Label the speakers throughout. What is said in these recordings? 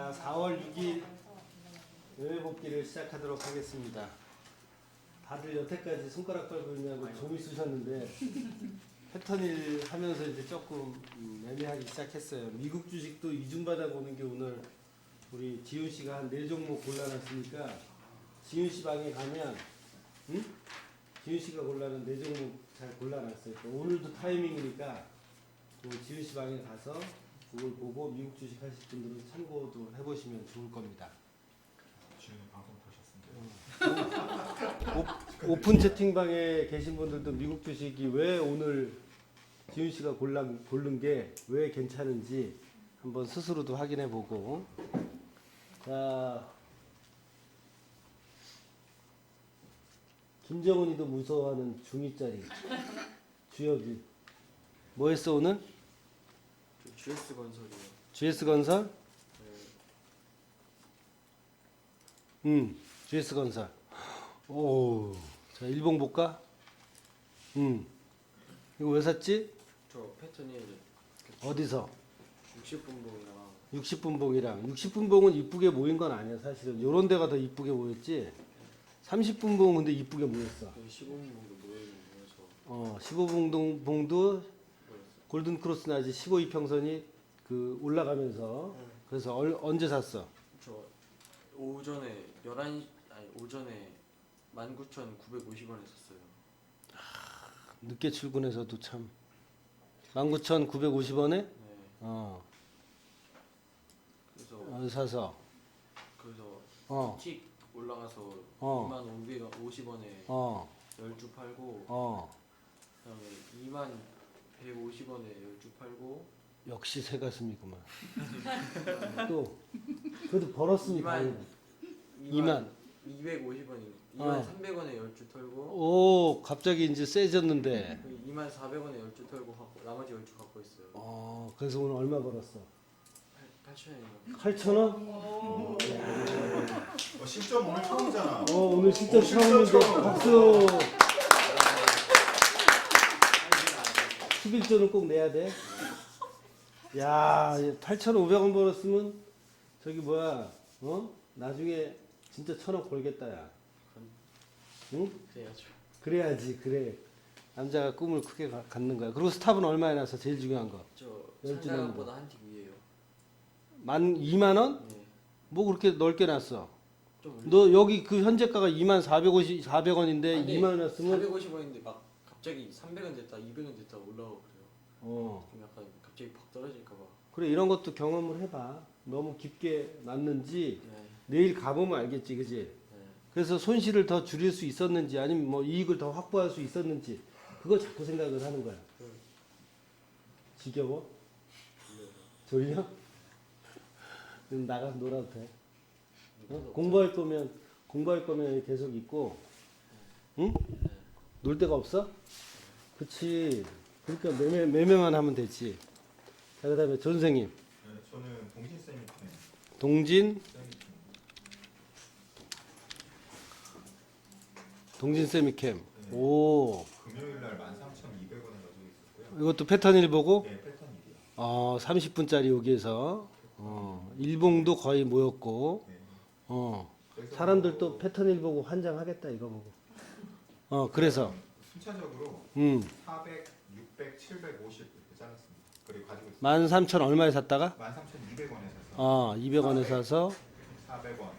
Speaker 1: 자, 4월 6일 여행 복귀를 시작하도록 하겠습니다. 다들 여태까지 손가락 빨고 있냐고 종이 쓰셨는데 패턴일 하면서 이제 조금 음, 애매하기 시작했어요. 미국 주식도 이중받아 보는 게 오늘 우리 지훈 씨가 한 네 종목 골라놨으니까 지훈 씨 방에 가면 응? 지훈 씨가 골라는 네 종목 잘 골라놨어요. 또 오늘도 타이밍이니까 또 지훈 씨 방에 가서 그걸 보고 미국 주식 하실 분들은 참고도 해보시면 좋을 겁니다.
Speaker 2: 지금 방송 보셨습니다.
Speaker 1: 오, 오픈 채팅방에 계신 분들도 미국 주식이 왜 오늘 지훈 씨가 골라, 고른 게 왜 괜찮은지 한번 스스로도 확인해 보고 자 김정은이도 무서워하는 중위짜리 주혁이 뭐 했어 오늘?
Speaker 3: GS 건설이요.
Speaker 1: GS건설?
Speaker 3: 네.
Speaker 1: 음, GS건설. 오, 자 일봉 볼까? 음, 이거 왜 샀지?
Speaker 3: 저 패턴이
Speaker 1: 어디서?
Speaker 3: 60분 봉이랑
Speaker 1: 60분 봉이랑 60분 봉은 이쁘게 모인 건 아니야 사실은 요런 데가 더 이쁘게 모였지 30분 봉은 근데 이쁘게 모였어
Speaker 3: 15분 봉도 모여서
Speaker 1: 어 15분 봉도 골든 크로스 나지 15이평선이 그 올라가면서 그래서 얼, 언제 샀어?
Speaker 3: 저 오전에 11시 아니 오전에 19,950원에 샀어요.
Speaker 1: 늦게 출근해서도 참 19,950원에
Speaker 3: 네.
Speaker 1: 어,
Speaker 3: 그래서
Speaker 1: 어 사서
Speaker 3: 그래서
Speaker 1: 어,
Speaker 3: 틱 올라가서
Speaker 1: 어.
Speaker 3: 2만 550원에
Speaker 1: 어,
Speaker 3: 10주 팔고
Speaker 1: 어
Speaker 3: 그다음에 2만 150원에 10주 팔고
Speaker 1: 역시 새 가슴이구만 또 그래도 벌었으니
Speaker 3: 이만.
Speaker 1: 다행이다
Speaker 3: 2만
Speaker 1: 2만
Speaker 3: 250원이 2만
Speaker 1: 어.
Speaker 3: 300원에 10주 털고
Speaker 1: 오 갑자기 이제 세졌는데
Speaker 3: 2만 400원에 10주 털고 갖고 나머지 10주 갖고 있어요.
Speaker 1: 어 그래서 오늘 얼마 벌었어?
Speaker 3: 8천원이요.
Speaker 1: 8천 원?
Speaker 2: 어, 실점 오늘 처음이잖아.
Speaker 1: 어 오늘 진짜
Speaker 2: 오, 진짜
Speaker 1: 처음인데
Speaker 2: 처음.
Speaker 1: 박수 11조는 꼭 내야 돼? 야 8,500원 벌었으면 저기 뭐야 어? 나중에 진짜 천억 벌겠다 야 응?
Speaker 3: 그래야죠.
Speaker 1: 그래야지 그래 남자가 꿈을 크게 가- 갖는 거야 그리고 스탑은 얼마에 나서 제일 중요한 거
Speaker 3: 저
Speaker 1: 열두
Speaker 3: 상장보다 한틱 위에요.
Speaker 1: 만 2만 원?
Speaker 3: 네.
Speaker 1: 뭐 그렇게 넓게 놨어
Speaker 3: 좀.
Speaker 1: 너 여기 그 현재가가 2만 450 400원인데
Speaker 3: 아니,
Speaker 1: 2만 원 놨으면
Speaker 3: 450원인데 막 갑자기 300원 됐다 200원 됐다 올라오고 그래요.
Speaker 1: 어
Speaker 3: 좀 약간 갑자기 팍 떨어질까 봐.
Speaker 1: 그래 이런 것도 경험을 해봐 너무 깊게 놨는지
Speaker 3: 네.
Speaker 1: 내일 가보면 알겠지 그지
Speaker 3: 네.
Speaker 1: 그래서 손실을 더 줄일 수 있었는지 아니면 뭐 이익을 더 확보할 수 있었는지 그거 자꾸 생각을 하는 거야
Speaker 3: 그
Speaker 1: 지겨워? 졸려? 그럼 나가서 놀아도 돼 어? 공부할 거면 공부할 거면 계속 있고 응?
Speaker 3: 네.
Speaker 1: 놀 데가 없어? 그치 그러니까 매매, 매매만 하면 되지 자 그 다음에 전생님
Speaker 2: 네, 저는 동신 쌤이 네,
Speaker 1: 동진 동진 세미캠
Speaker 2: 네.
Speaker 1: 오
Speaker 2: 금요일 날 13,200원을 가지고 있었고요.
Speaker 1: 이것도 패턴일 보고
Speaker 2: 네, 패턴이요.
Speaker 1: 어 30분짜리 여기에서 어 일봉도 거의 모였고
Speaker 2: 네.
Speaker 1: 어 사람들도 패턴일 보고 환장하겠다 이거 보고 어 그래서
Speaker 2: 순차적으로
Speaker 1: 음
Speaker 2: 400, 600, 750 이렇게 잘랐습니다. 그리고 가지고 있어요.
Speaker 1: 13,000 얼마에 샀다가
Speaker 2: 13,200원에 사서
Speaker 1: 어 200원에 사서
Speaker 2: 400원,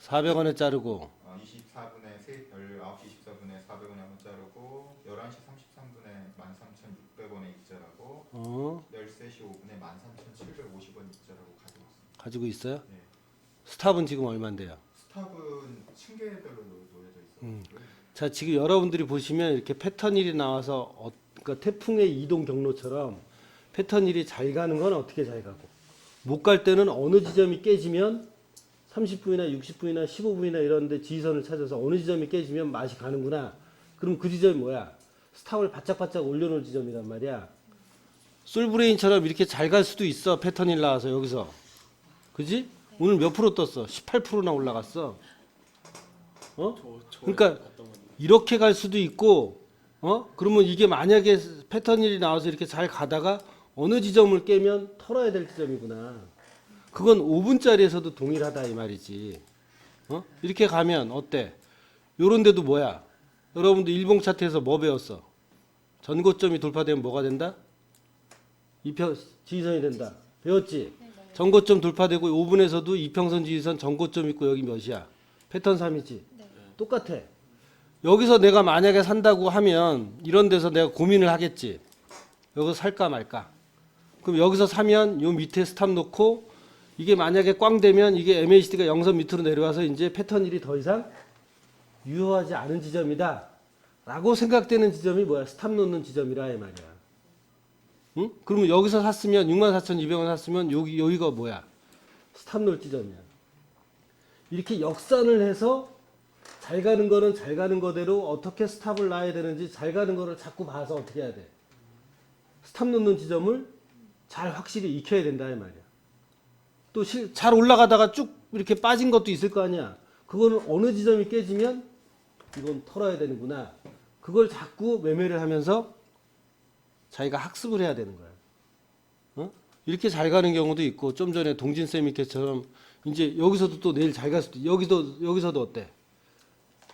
Speaker 1: 400원에 자르고
Speaker 2: 어, 24분에 19시 24분에 400원에 한번 자르고 11시 33분에 13,600원에 입자라고
Speaker 1: 어
Speaker 2: 13시 5분에 13,750원 입자라고 가지고 있습니다.
Speaker 1: 가지고 있어요.
Speaker 2: 네.
Speaker 1: 스탑은 지금 얼마인데요?
Speaker 2: 스탑은 층계별로 놓여져 있어요.
Speaker 1: 음. 자 지금 여러분들이 보시면 이렇게 패턴일이 나와서 어, 그러니까 태풍의 이동 경로처럼 패턴일이 잘 가는 건 어떻게 잘 가고 못 갈 때는 어느 지점이 깨지면 30분이나 60분이나 15분이나 이런데 지선을 찾아서 어느 지점이 깨지면 맛이 가는구나. 그럼 그 지점이 뭐야? 스탑을 바짝바짝 올려놓을 지점이란 말이야. 솔브레인처럼 이렇게 잘 갈 수도 있어 패턴일 나와서 여기서 그지? 오늘 몇 프로 떴어? 18%나 올라갔어. 어?
Speaker 3: 저, 저
Speaker 1: 그러니까. 이렇게 갈 수도 있고 어 그러면 이게 만약에 패턴 일이 나와서 이렇게 잘 가다가 어느 지점을 깨면 털어야 될 지점이구나 그건 5분짜리에서도 동일하다 이 말이지. 어? 이렇게 가면 어때? 요런 데도 뭐야? 여러분들 일봉 차트에서 뭐 배웠어? 전고점이 돌파되면 뭐가 된다? 이평 지지선이 된다. 배웠지? 전고점 돌파되고 5분에서도 이평선 지지선 전고점 있고 여기 몇이야? 패턴 3이지. 똑같아. 여기서 내가 만약에 산다고 하면 이런 데서 내가 고민을 하겠지. 여기서 살까 말까. 그럼 여기서 사면 요 밑에 스탑 놓고 이게 만약에 꽝 되면 이게 MACD가 영선 밑으로 내려와서 이제 패턴 1이 더 이상 유효하지 않은 지점이다. 라고 생각되는 지점이 뭐야? 스탑 놓는 지점이라 이 말이야. 응? 그러면 여기서 샀으면 64,200원 샀으면 여기 여기가 뭐야? 스탑 놓을 지점이야. 이렇게 역산을 해서 잘 가는 거는 잘 가는 거대로 어떻게 스탑을 놔야 되는지 잘 가는 거를 자꾸 봐서 어떻게 해야 돼? 스탑 놓는 지점을 잘 확실히 익혀야 된다 이 말이야. 또 잘 올라가다가 쭉 이렇게 빠진 것도 있을 거 아니야. 그거는 어느 지점이 깨지면 이건 털어야 되는구나. 그걸 자꾸 매매를 하면서 자기가 학습을 해야 되는 거야. 어? 이렇게 잘 가는 경우도 있고 좀 전에 동진 쌤 밑에처럼 이제 여기서도 또 내일 잘 갈 수도 여기도 여기서도 어때?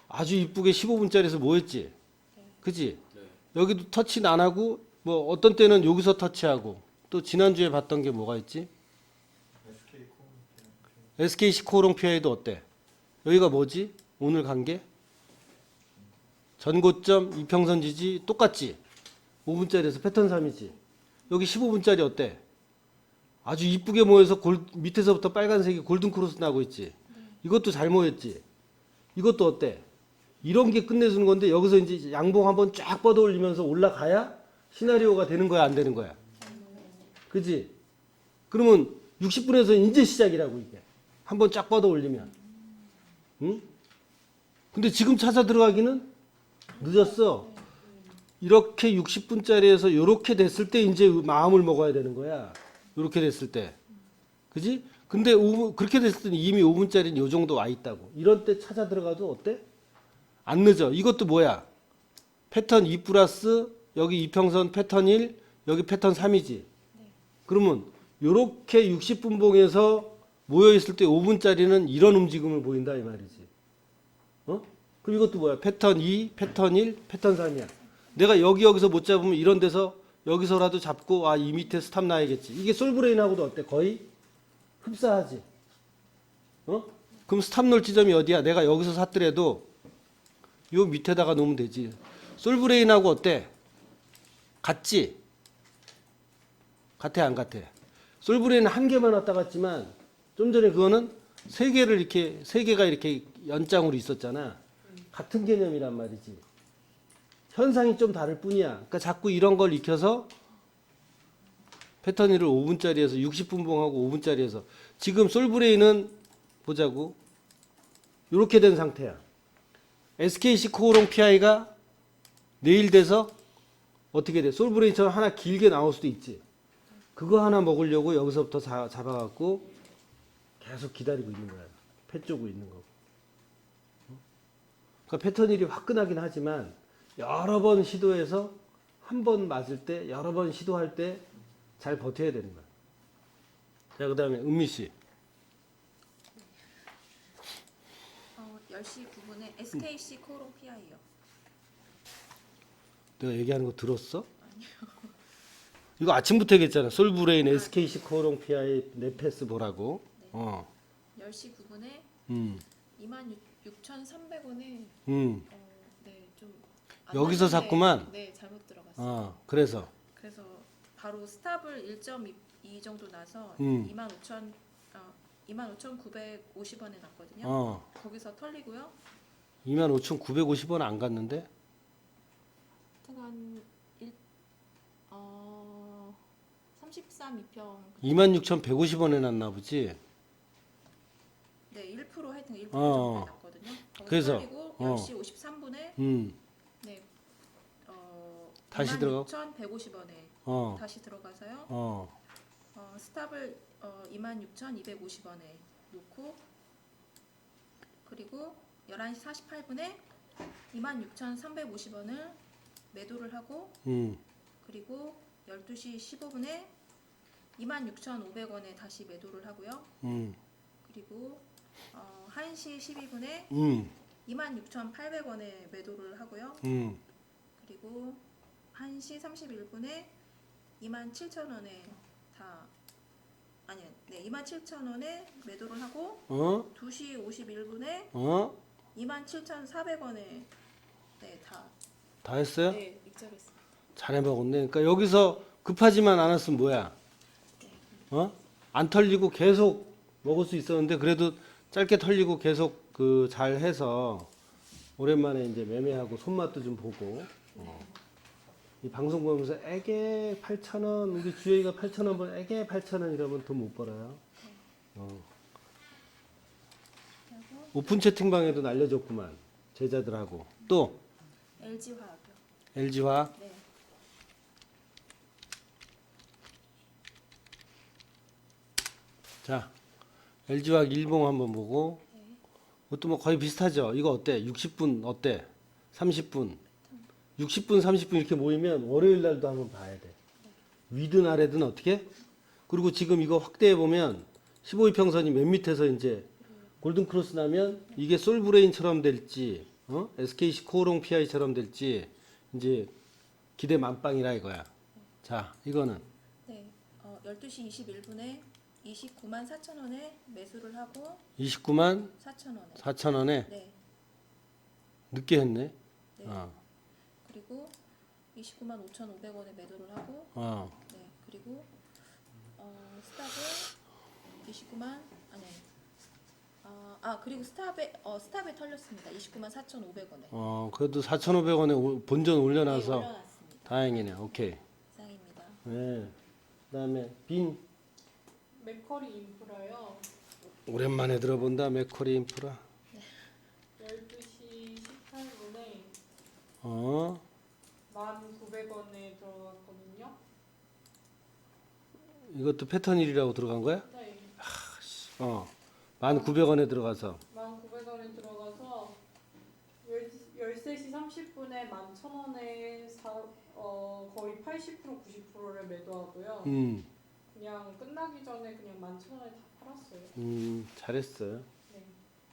Speaker 1: 아주 이쁘게 15분짜리에서 뭐 했지? 그지?
Speaker 3: 네.
Speaker 1: 여기도 터치는 안 하고 뭐 어떤 때는 여기서 터치하고 또 지난주에 봤던 게 뭐가 있지?
Speaker 2: SK 코
Speaker 1: SK 시코롱 PI도 어때? 여기가 뭐지? 오늘 간 게? 전고점 이평선 지지 똑같지? 5분짜리에서 패턴 3이지? 여기 15분짜리 어때? 아주 이쁘게 모여서 골, 밑에서부터 빨간색이 골든 크로스 나고 있지? 이것도 잘 모였지? 이것도 어때? 이런 게 끝내주는 건데 여기서 이제 양봉 한번 쫙 뻗어 올리면서 올라가야 시나리오가 되는 거야 안 되는 거야? 그지? 그러면 60분에서 이제 시작이라고 이게 한번 쫙 뻗어 올리면 응? 근데 지금 찾아 들어가기는 늦었어 이렇게 60분짜리에서 이렇게 됐을 때 이제 마음을 먹어야 되는 거야 이렇게 됐을 때 그지? 근데 5분, 그렇게 됐을 때 이미 5분짜리는 요 정도 와 있다고 이런 때 찾아 들어가도 어때? 안 늦어 이것도 뭐야 패턴 2 플러스 여기 이평선 패턴 1 여기 패턴 3이지 그러면 요렇게 60분 봉에서 모여 있을 때 5분짜리는 이런 움직임을 보인다 이 말이지. 어? 그럼 이것도 뭐야? 패턴 2, 패턴 1, 패턴 3이야. 내가 여기 여기서 못 잡으면 이런 데서 여기서라도 잡고 아 이 밑에 스탑 놔야겠지. 이게 솔브레인하고도 어때? 거의 흡사하지. 어? 그럼 스탑 놓을 지점이 어디야? 내가 여기서 샀더라도 요 밑에다가 놓으면 되지. 솔브레인하고 어때? 같지? 같아 안 같아? 솔브레인은 한 개만 왔다 갔지만 좀 전에 그거는 세 개를 이렇게 세 개가 이렇게 연장으로 있었잖아. 같은 개념이란 말이지. 현상이 좀 다를 뿐이야. 그러니까 자꾸 이런 걸 익혀서 패턴 1을 5분짜리에서 60분 봉하고 5분짜리에서 지금 솔브레인은 보자고 이렇게 된 상태야. SKC 코오롱 PI가 내일 돼서 어떻게 돼? 솔브레인처럼 하나 길게 나올 수도 있지. 그거 하나 먹으려고 여기서부터 자- 잡아갖고 계속 기다리고 있는 거야. 패 쪼고 있는 거고. 어? 그러니까 패턴 일이 화끈하긴 하지만 여러 번 시도해서 한 번 맞을 때 여러 번 시도할 때 잘 버텨야 되는 거야. 자, 그 다음에 은미 씨.
Speaker 4: 어, 10시 9분에 SKC 코롱 PI요.
Speaker 1: 내가 얘기하는 거 들었어? 이거 아침부터 얘기했잖아. 솔브레인, SKC 코롱 PI 네패스 보라고. 어.
Speaker 4: 10시 9분에
Speaker 1: 음.
Speaker 4: 26,300원에
Speaker 1: 음.
Speaker 4: 어, 네, 좀
Speaker 1: 여기서 샀구만.
Speaker 4: 네, 잘못 들어갔어요.
Speaker 1: 어. 그래서
Speaker 4: 그래서 바로 스탑을 1.2 정도 나서
Speaker 1: 음.
Speaker 4: 25,000 어, 25,950원에 났거든요.
Speaker 1: 어.
Speaker 4: 거기서 털리고요.
Speaker 1: 25,950원 안 갔는데?
Speaker 4: 1 어, 33 2평
Speaker 1: 26,150원에 났나 보지.
Speaker 4: 네, 1% 하여튼 1%
Speaker 1: 어.
Speaker 4: 정도 났거든요. 거기서
Speaker 1: 그래서,
Speaker 4: 털리고
Speaker 1: 어.
Speaker 4: 10시 53분에
Speaker 1: 음.
Speaker 4: 네. 어,
Speaker 1: 다시 들어가?
Speaker 4: 26,150원에
Speaker 1: 어.
Speaker 4: 다시 들어가서요.
Speaker 1: 어.
Speaker 4: 어, 스탑을 어, 26,250원에 놓고 그리고 11시 48분에 26,350원을 매도를 하고
Speaker 1: 음.
Speaker 4: 그리고 12시 15분에 26,500원에 다시 매도를 하고요.
Speaker 1: 음,
Speaker 4: 그리고 어, 1시 12분에
Speaker 1: 음,
Speaker 4: 26,800원에 매도를 하고요.
Speaker 1: 음.
Speaker 4: 그리고 1시 31분에 27,000원에 다 아니 네 27,000원에 매도를 하고
Speaker 1: 어?
Speaker 4: 2시 51분에
Speaker 1: 어?
Speaker 4: 27,400원에 네 다
Speaker 1: 다 했어요?
Speaker 4: 네, 입찰했습니다.
Speaker 1: 잘해 먹었네. 그러니까 여기서 급하지만 않았으면 뭐야? 어? 안 털리고 계속 먹을 수 있었는데 그래도 짧게 털리고 계속 그 잘 해서 오랜만에 이제 매매하고 손맛도 좀 보고 어. 이 방송 보면서 애게 8,000원 우리 주혜이가 8,000원 번 애게 8,000원 이러면 돈 못 벌어요. 어.
Speaker 4: 그리고
Speaker 1: 오픈 채팅방에도 날려줬구만 제자들하고 또
Speaker 4: LG 화학이요.
Speaker 1: LG화
Speaker 4: 네.
Speaker 1: 자, LG화학 일봉 한번 보고 그것도 뭐 거의 비슷하죠. 이거 어때? 60분 어때? 30분 60분 30분 이렇게 모이면 월요일 날도 한번 봐야 돼. 위든 아래든 어떻게? 그리고 지금 이거 확대해 보면 15이평선이 맨 밑에서 이제 골든 크로스 나면 이게 솔브레인처럼 될지 어? SKC 코오롱 PI처럼 될지 이제 기대 만빵이라 이거야. 자, 이거는
Speaker 4: 네. 어, 12시 21분에 29만 4천 원에 매수를 하고
Speaker 1: 29만
Speaker 4: 4천 원에
Speaker 1: 4천 원에
Speaker 4: 네.
Speaker 1: 늦게 했네.
Speaker 4: 네.
Speaker 1: 어,
Speaker 4: 그리고 29만 5,500원에 매도를 하고
Speaker 1: 어.
Speaker 4: 네. 그리고 어, 스탑을 29만 아니 아, 아 그리고 스탑에 어, 스탑에 털렸습니다. 29만 4,500원에.
Speaker 1: 어, 그래도 4,500원에 본전 올려놔서
Speaker 4: 네, 올려놨습니다.
Speaker 1: 다행이네. 오케이.
Speaker 4: 이상입니다.
Speaker 1: 네. 그다음에 빈
Speaker 5: 맥커리 인프라요.
Speaker 1: 오랜만에 들어본다. 맥커리 인프라.
Speaker 5: 12시 18분에
Speaker 1: 어,
Speaker 5: 1,900원에 들어갔거든요.
Speaker 1: 이것도 패턴 1이라고 들어간 거야?
Speaker 5: 네.
Speaker 1: 어. 1,900원에 들어가서
Speaker 5: 1,900원에 들어가서 13시 30분에 11,000원에 사, 어, 거의 80% 90%를 매도하고요.
Speaker 1: 음.
Speaker 5: 그냥 끝나기 전에 그냥 11,000원에 다 팔았어요.
Speaker 1: 음, 잘했어요.
Speaker 5: 네.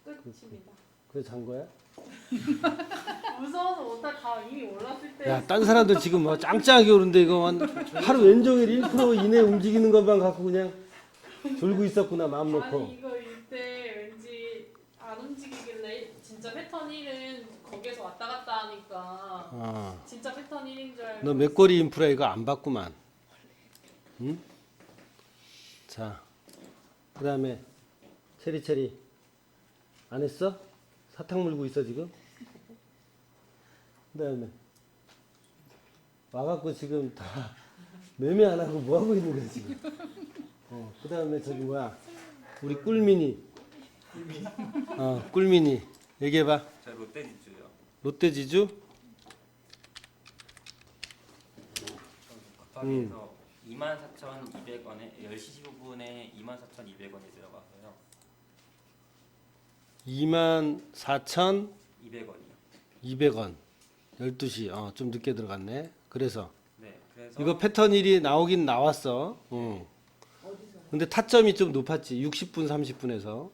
Speaker 5: 끝입니다.
Speaker 1: 그래 잔 거야?
Speaker 5: 무서워서 못할 다 이미 올랐을 때
Speaker 1: 야, 딴 사람들 지금 뭐 짱짱하게 오는데 이거 한 하루 왼종일 1% 이내 움직이는 것만 갖고 그냥 졸고 있었구나 마음 놓고.
Speaker 5: 아니 이거 이때 왠지 안 움직이길래 진짜 패턴 1은 거기에서 왔다 갔다 하니까
Speaker 1: 어.
Speaker 5: 진짜 패턴 1인 줄 알고
Speaker 1: 너 맥거리 인프라 이거 안 봤구만. 응? 자, 그 다음에 체리 체리 안 했어? 사탕 물고 있어 지금? 그 다음에 와갖고 지금 다 매매 안 하고 뭐 하고 있는 거야 지금? 어, 그 다음에 저기 뭐야? 우리 꿀미니. 어, 꿀미니. 얘기해봐.
Speaker 6: 저 롯데 지주요.
Speaker 1: 롯데 지주?
Speaker 6: 급하게해서 24,200원에 10시 15분에 24,200원이 들어가서요.
Speaker 1: 24,000
Speaker 6: 200원이요.
Speaker 1: 200원. 12시. 어, 좀 늦게 들어갔네. 그래서
Speaker 6: 네. 그래서
Speaker 1: 이거 패턴 1이 나오긴 나왔어. 응. 근데 타점이 좀 높았지. 60분 30분에서.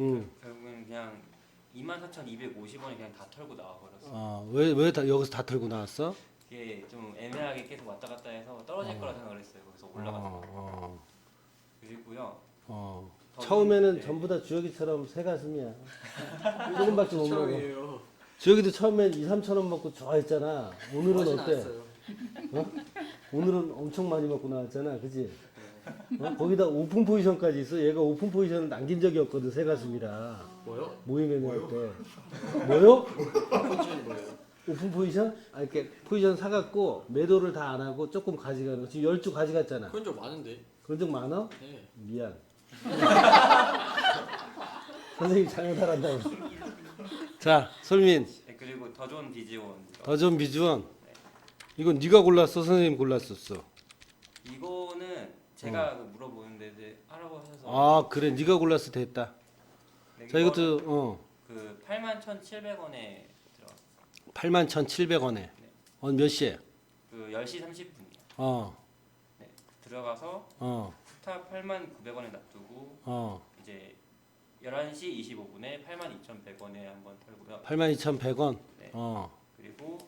Speaker 1: 응.
Speaker 6: 결국엔 그냥 24,250원이 그냥 다 털고 나와 버렸어. 요
Speaker 1: 어, 왜, 왜 다, 여기서 다 털고 나왔어?
Speaker 6: 이게 좀 애매하게 계속 왔다 갔다 해서 떨어질 거라 생각을 했어요. 그래서 올라가서
Speaker 1: 어, 어,
Speaker 6: 그리고요.
Speaker 1: 어.
Speaker 6: 더
Speaker 1: 처음에는
Speaker 6: 네.
Speaker 1: 전부 다 주혁이처럼 새 가슴이야. 조금밖에 못 먹어. 주혁이도 처음엔 2, 3천 원 먹고 좋아했잖아. 오늘은
Speaker 3: 하진
Speaker 1: 어때?
Speaker 3: 않았어요.
Speaker 1: 어? 오늘은 엄청 많이 먹고 나왔잖아, 그지? 어? 거기다 오픈 포지션까지 있어. 얘가 오픈 포지션을 남긴 적이 없거든, 새 가슴이라.
Speaker 3: 뭐요?
Speaker 1: 모임에 낼 때. 뭐요?
Speaker 3: 포지션이 뭐예요?
Speaker 1: 오픈 포지션? 아, 이렇게 포지션 사갖고 매도를 다 안 하고 조금 가져가는 거. 지금 열주 가져갔잖아.
Speaker 3: 그런 적 많은데.
Speaker 1: 그런 적 많아?
Speaker 3: 네.
Speaker 1: 미안. 선생님 잘못하란다고. 자, 솔민.
Speaker 6: 네, 그리고 더 좋은 비지온.
Speaker 1: 더 좋은 비주원. 이건 네가 골랐어, 선생님 골랐었어.
Speaker 6: 이거는 제가 그 물어보는데 이제 알아보셔서
Speaker 1: 아, 그래. 네가 골랐어 됐다.
Speaker 6: 네,
Speaker 1: 자, 이것도 어.
Speaker 6: 그 81,700원에 들어갔어요.
Speaker 1: 81,700원에. 어, 몇 시에?
Speaker 6: 그 10시 30분이요.
Speaker 1: 어.
Speaker 6: 네. 들어가서
Speaker 1: 어,
Speaker 6: 스탑 8,900원에 놔두고
Speaker 1: 어.
Speaker 6: 이제 11시 25분에 82,100원에 한번 털고요.
Speaker 1: 82,100원.
Speaker 6: 네.
Speaker 1: 어,
Speaker 6: 그리고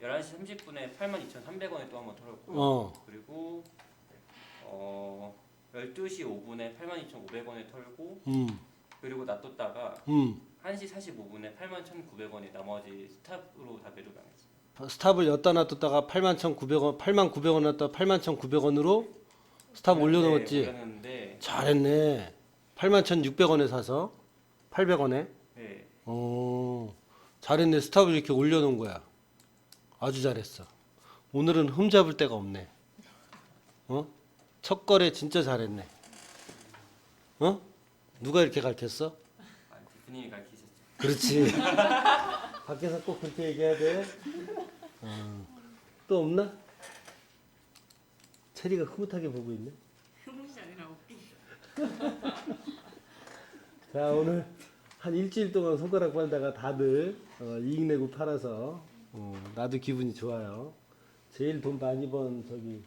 Speaker 6: 11시 30분에 82,300원에 또 한번 털었고요.
Speaker 1: 어,
Speaker 6: 그리고 어 12시 5분에 82,500원에 털고
Speaker 1: 음,
Speaker 6: 그리고 놔뒀다가
Speaker 1: 음.
Speaker 6: 1시 45분에 81,900원에 나머지 스탑으로 다 매도당했어요.
Speaker 1: 스탑을 엿다 놔뒀다가 81,900원, 89,000원 놨다 81,900원으로 스탑 올려놓았지.
Speaker 6: 네, 올렸는데
Speaker 1: 잘했네. 81,600원에 사서 800원에.
Speaker 6: 네,
Speaker 1: 어, 잘했네. 스탑을 이렇게 올려놓은 거야. 아주 잘했어. 오늘은 흠 잡을 데가 없네. 어? 첫 거래 진짜 잘했네. 어? 누가 이렇게 가르쳤어?
Speaker 6: 아, 대표님이 가르치셨죠.
Speaker 1: 그렇지. 밖에서 꼭 그렇게 얘기해야 돼. 어. 또 없나? 체리가 흐뭇하게 보고 있네.
Speaker 5: 흐뭇이 아니라 웃기.
Speaker 1: 자 오늘 한 일주일 동안 손가락 빨다가 다들 어, 이익 내고 팔아서 어, 나도 기분이 좋아요. 제일 돈 많이 번 저기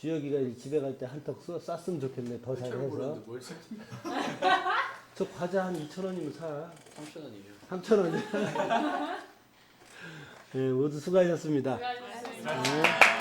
Speaker 1: 주혁이가 집에 갈 때 한턱 쐈으면 좋겠네.
Speaker 3: 더잘
Speaker 1: 잘해서. 저 과자 한 2천 원이면 사.
Speaker 3: 3천 원이에요.
Speaker 1: 3천 원이야. 네, 모두 수고하셨습니다.
Speaker 5: 수고하셨습니다.
Speaker 1: 네.